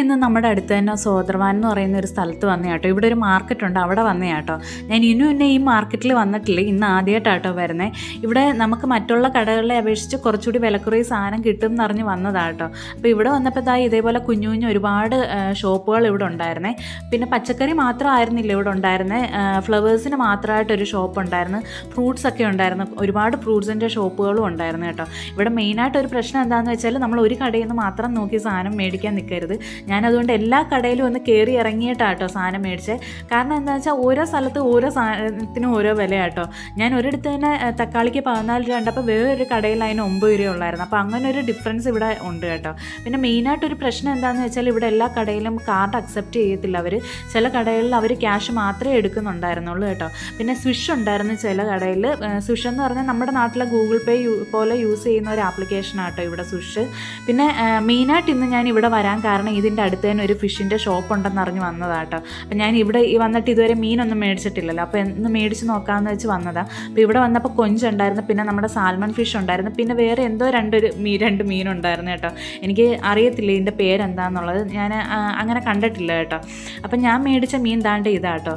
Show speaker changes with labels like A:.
A: ഇന്ന് നമ്മുടെ അടുത്ത് തന്നെ സോദർവാൻ എന്ന് പറയുന്ന ഒരു സ്ഥലത്ത് വന്ന കേട്ടോ ഇവിടെ ഒരു മാർക്കറ്റ് ഉണ്ട് അവിടെ വന്ന കേട്ടോ ഞാൻ ഇന്നും എന്നെ ഈ മാർക്കറ്റിൽ വന്നിട്ടില്ല. ഇന്ന് ആദ്യമായിട്ടാട്ടോ വരുന്നത് ഇവിടെ നമുക്ക് മറ്റുള്ള കടകളെ അപേക്ഷിച്ച് കുറച്ചുകൂടി വിലക്കുറവ് സാധനം കിട്ടും എന്നറിഞ്ഞ് വന്നതാട്ടോ. അപ്പോൾ ഇവിടെ വന്നപ്പോൾ ഇതാ ഇതേപോലെ കുഞ്ഞു കുഞ്ഞു ഒരുപാട് ഷോപ്പുകൾ ഇവിടെ ഉണ്ടായിരുന്നേ. പിന്നെ പച്ചക്കറി മാത്രമായിരുന്നില്ല ഇവിടെ ഉണ്ടായിരുന്നത് ഫ്ലവേഴ്സിന് മാത്രമായിട്ടൊരു ഷോപ്പ് ഉണ്ടായിരുന്നു. ഫ്രൂട്ട്സ് ഒക്കെ ഉണ്ടായിരുന്നു. ഒരുപാട് ഫ്രൂട്ട്സിന്റെ ഷോപ്പുകളും ഉണ്ടായിരുന്നു കേട്ടോ. ഇവിടെ മെയിനായിട്ട് ഒരു പ്രശ്നം എന്താണെന്ന് വെച്ചാൽ നമ്മൾ ഒരു കടയിൽ നിന്ന് മാത്രം നോക്കി സാധനം മേടിക്കാൻ നിൽക്കരുത് ഞാൻ അതുകൊണ്ട് എല്ലാ കടയിലും ഒന്ന് കയറി ഇറങ്ങിയിട്ടാട്ടോ സാധനം മേടിച്ചത് കാരണം എന്താ വെച്ചാൽ ഓരോ സ്ഥലത്ത് ഓരോ സാധനത്തിനും ഓരോ വിലയാട്ടോ. ഞാൻ ഒരിടത്ത് തന്നെ തക്കാളിക്ക് പതിനാല് രൂപ കണ്ടപ്പോൾ വേറൊരു കടയിൽ അതിന് ഒമ്പത് രൂപ ഉള്ളായിരുന്നു. അപ്പോൾ അങ്ങനെ ഒരു ഡിഫറൻസ് ഇവിടെ ഉണ്ട് കേട്ടോ. പിന്നെ മെയിനായിട്ട് ഒരു പ്രശ്നം എന്താണെന്ന് വെച്ചാൽ ഇവിടെ എല്ലാ കടയിലും കാർഡ് അക്സെപ്റ്റ് ചെയ്യത്തില്ല അവർ ചില കടകളിൽ അവർ ക്യാഷ് മാത്രമേ എടുക്കുന്നുണ്ടായിരുന്നുള്ളൂ കേട്ടോ. പിന്നെ സ്വിഷ് ഉണ്ടായിരുന്നു ചില കടയിൽ സ്വിഷ് എന്ന് പറഞ്ഞാൽ നമ്മുടെ നാട്ടിലെ ഗൂഗിൾ പേ പോലെ യൂസ് ചെയ്യുന്ന ഒരു ആപ്ലിക്കേഷനാട്ടോ ഇവിടെ സ്വിഷ് പിന്നെ മെയിനായിട്ട് ഇന്ന് ഞാൻ ഇവിടെ വരാൻ കാരണം ഇതിന്റെ അടുത്ത് തന്നെ ഒരു ഫിഷിന്റെ ഷോപ്പ് ഉണ്ടെന്ന് അറിഞ്ഞ് വന്നതാട്ടോ അപ്പം ഞാൻ ഇവിടെ ഈ വന്നിട്ട് ഇതുവരെ മീനൊന്നും മേടിച്ചിട്ടില്ലല്ലോ. അപ്പോൾ എന്ന് മേടിച്ച് നോക്കാമെന്ന് വെച്ച് വന്നതാണ് അപ്പോൾ ഇവിടെ വന്നപ്പോൾ കൊഞ്ചുണ്ടായിരുന്നു പിന്നെ നമ്മുടെ സാൽമൺ ഫിഷ് ഉണ്ടായിരുന്നു പിന്നെ വേറെ എന്തോ രണ്ടൊരു മീ രണ്ട് മീനുണ്ടായിരുന്നു കേട്ടോ. എനിക്ക് അറിയത്തില്ല ഇതിന്റെ പേരെന്താന്നുള്ളത്. ഞാൻ അങ്ങനെ കണ്ടിട്ടില്ല കേട്ടോ. അപ്പം ഞാൻ മേടിച്ച മീൻ താണ്ട് ഇതാട്ടോ